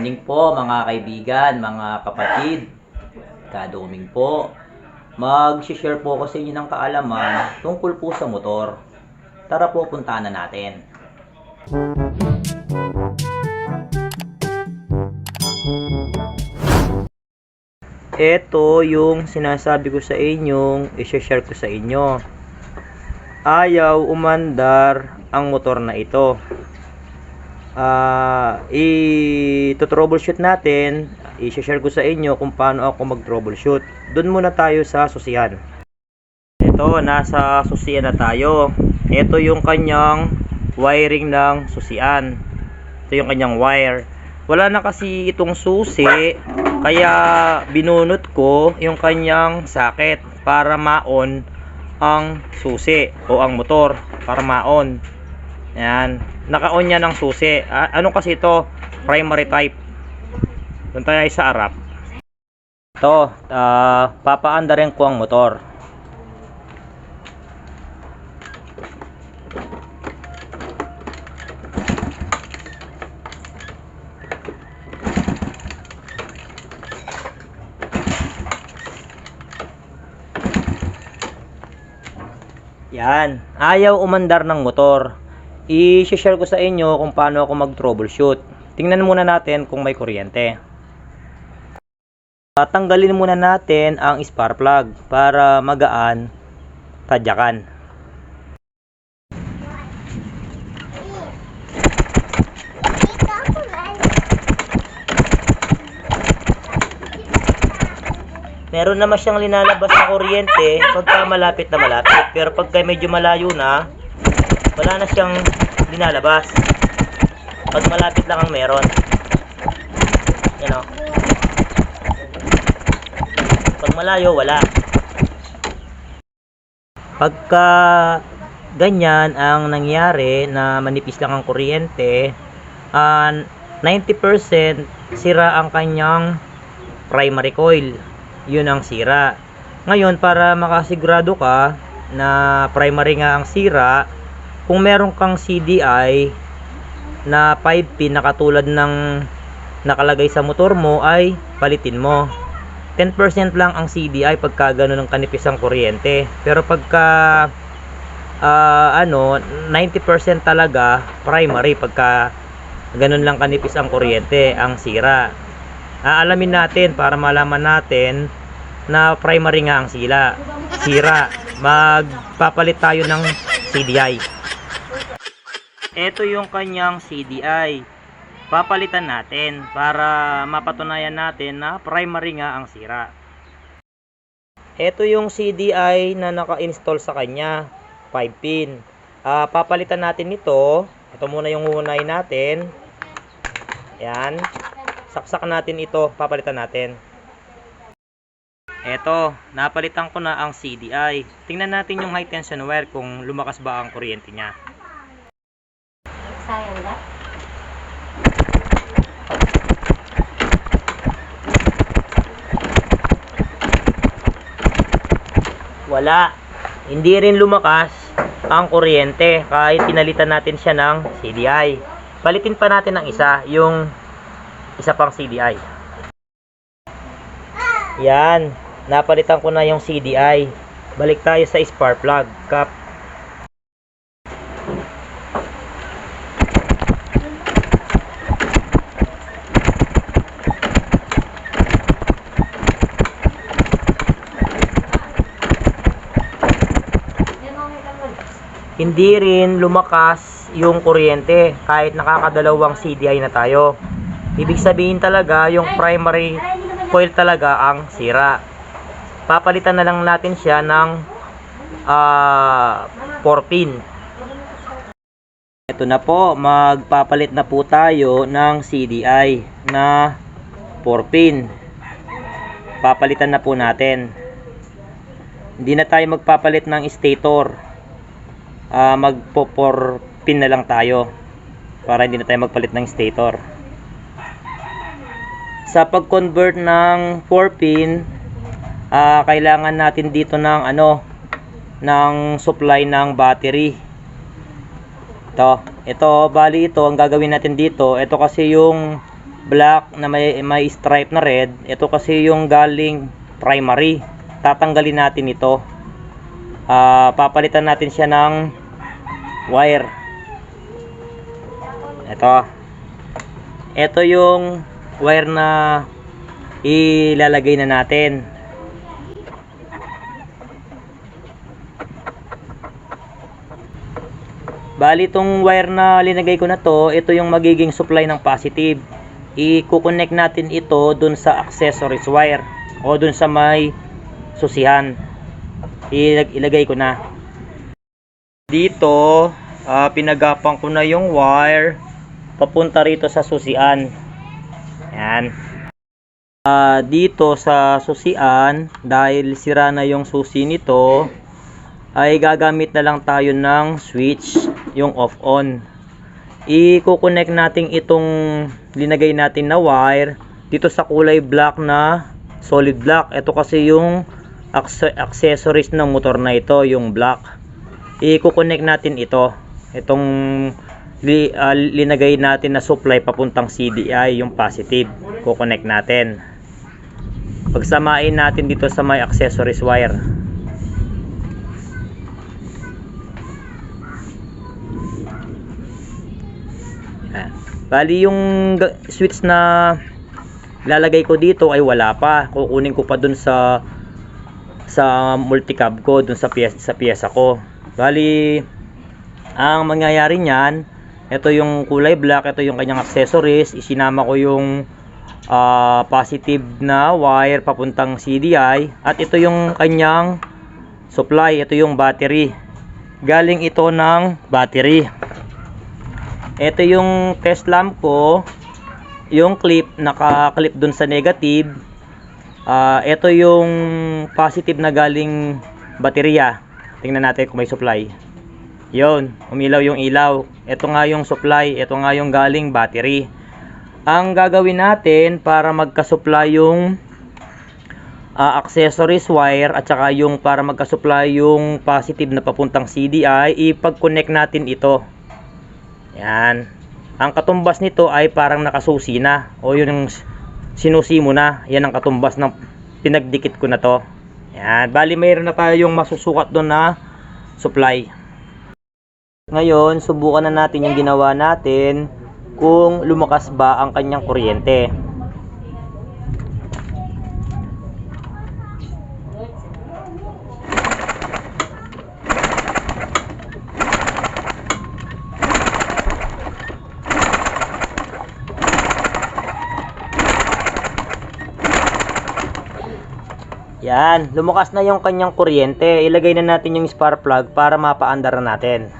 morning po mga kaibigan, mga kapatid. Kaduming po. Mag-share po ako sa inyo ng kaalaman tungkol po sa motor. Tara po, puntahan na natin. Ito yung sinasabi ko sa inyong i-share ko sa inyo. Ayaw umandar ang motor na ito. Ah, i-troubleshoot natin, i-share ko sa inyo kung paano ako mag-troubleshoot. Doon muna tayo sa susian. Ito, nasa susian na tayo. Ito yung kanyang wiring ng susian. Ito yung kanyang wire. Wala na kasi itong susi, kaya binunot ko yung kanyang socket para ma-on ang susi o ang motor para ma-on. Yan. Naka-on niya ng susi. Ah, ano kasi ito? Primary type. Doon tayo sa harap. Ito, ah, papaandarin ko ang motor. Yan. Ayaw umandar ng motor. I-share ko sa inyo kung paano ako mag-troubleshoot. Tingnan muna natin kung may kuryente. Tatanggalin muna natin ang spark plug para magaan tadyakan. Meron naman siyang linalabas na kuryente pagka malapit na malapit. Pero pagka medyo malayo na, wala na siyang linalabas. Pag malapit lang ang meron. Yan o. Pag malayo, wala. Pagka ganyan ang nangyari na manipis lang ang kuryente, ah, 90% sira ang kanyang primary coil. Yun ang sira. Ngayon, para makasigurado ka na primary nga ang sira, kung meron kang CDI na 5 pin na katulad ng nakalagay sa motor mo ay palitin mo. 10% lang ang CDI pagka ganun ang kanipis ang kuryente. Pero pagka ah, ano, 90% talaga primary pagka ganun lang kanipis ang kuryente, ang sira. Aalamin natin para malaman natin na primary nga ang sila. Sira. Magpapalit tayo ng CDI. Ito yung kanyang CDI. Papalitan natin para mapatunayan natin na primary nga ang sira. Ito yung CDI na naka-install sa kanya. 5 pin. Ah, papalitan natin ito. Ito muna yung hunay natin. Yan. Saksak natin ito. Papalitan natin. Eto, napalitan ko na ang CDI. Tingnan natin yung high tension wire kung lumakas ba ang kuryente niya. Sayang ba? Wala. Hindi rin lumakas ang kuryente kahit pinalitan natin siya ng CDI. Palitin pa natin ng isa, yung isa pang CDI. Yan, napalitan ko na yung CDI. Balik tayo sa spark plug cap. Hindi rin lumakas yung kuryente kahit nakakadalawang CDI na tayo. Ibig sabihin talaga yung primary coil talaga ang sira. Papalitan na lang natin siya ng ah 4 pin. Ito na po, magpapalit na po tayo ng CDI na 4 pin. Papalitan na po natin. Hindi na tayo magpapalit ng stator. Ah, magpo 4 pin na lang tayo para hindi na tayo magpalit ng stator. Sa pag-convert ng 4 pin, ah, kailangan natin dito ng ano ng supply ng battery. Ito, ito bali ito ang gagawin natin dito. Ito kasi yung black na may, may stripe na red. Ito kasi yung galing primary. Tatanggalin natin ito. Ah, papalitan natin siya ng wire. Ito. Ito yung wire na ilalagay na natin. Bali itong wire na linagay ko na to, ito yung magiging supply ng positive. I-connect natin ito dun sa accessories wire o dun sa may susihan. Ilag ilagay ko na. Dito, ah, pinagapang ko na yung wire papunta rito sa susian. Yan. Ah, dito sa susian, dahil sira na yung susi nito, ay gagamit na lang tayo ng switch, yung off-on. I-connect natin itong linagay natin na wire dito sa kulay black na solid black. Ito kasi yung acce- accessories ng motor na ito, yung black. I-connect natin ito. Itong li, ah, linagay natin na supply papuntang CDI, yung positive. Kukonect natin. Pagsamain natin dito sa may accessories wire. Yan. Bali yung switch na lalagay ko dito ay wala pa. Kukunin ko pa dun sa sa multicab ko, dun sa piyesa, sa piyesa ko. Bali ang mangyayari niyan, ito yung kulay black, ito yung kanyang accessories, isinama ko yung ah, positive na wire papuntang CDI at ito yung kanyang supply, ito yung battery. Galing ito ng battery. Ito yung test lamp ko. Yung clip, naka-clip dun sa negative. Ah, ito yung positive na galing baterya. Tingnan natin kung may supply. Yon, umilaw yung ilaw. Ito nga yung supply, ito nga yung galing battery. Ang gagawin natin para magka-supply yung ah, accessories wire at saka yung para magka-supply yung positive na papuntang CDI, ipag-connect natin ito. Yan. Ang katumbas nito ay parang nakasusi na o yun yung sinusi mo na. Yan ang katumbas ng pinagdikit ko na to. Yan. Bali mayroon na tayong masusukat doon na supply. Ngayon, subukan na natin yung ginawa natin kung lumakas ba ang kanyang kuryente. Yan, lumukas na yung kanyang kuryente. Ilagay na natin yung spark plug para mapaandar na natin.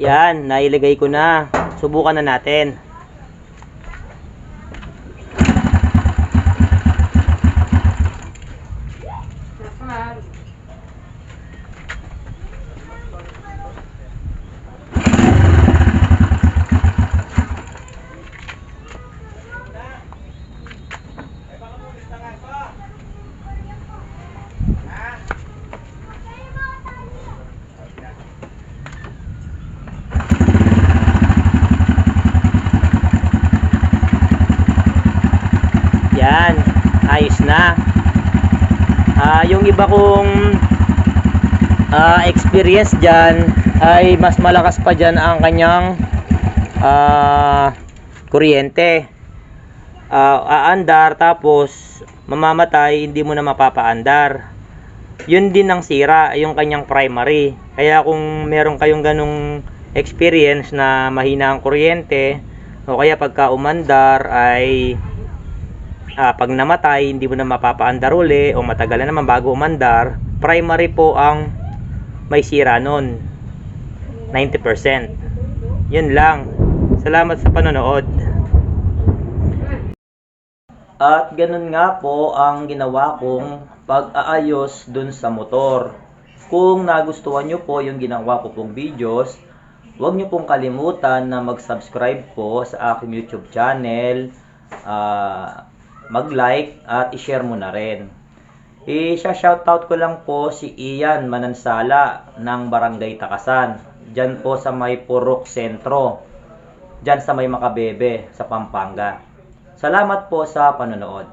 Yan, nailagay ko na. Subukan na natin. Yan, ayos na. Ah, yung iba kong ah, experience diyan ay mas malakas pa diyan ang kanyang ah, kuryente. Ah, aandar tapos mamamatay, hindi mo na mapapaandar. Yun din ang sira, yung kanyang primary. Kaya kung meron kayong ganong experience na mahina ang kuryente o kaya pagka umandar ay ah, pag namatay, hindi mo na mapapaandar uli o matagal na naman bago umandar, primary po ang may sira nun. 90%. Yun lang. Salamat sa panonood. At ganun nga po ang ginawa kong pag-aayos dun sa motor. Kung nagustuhan nyo po yung ginawa ko pong videos, huwag nyo pong kalimutan na mag-subscribe po sa aking YouTube channel. Ah, mag-like at i-share mo na rin. I-shoutout ko lang po si Ian Manansala ng Barangay Takasan. Diyan po sa may Purok Sentro. dyan sa may Makabebe sa Pampanga. Salamat po sa panonood.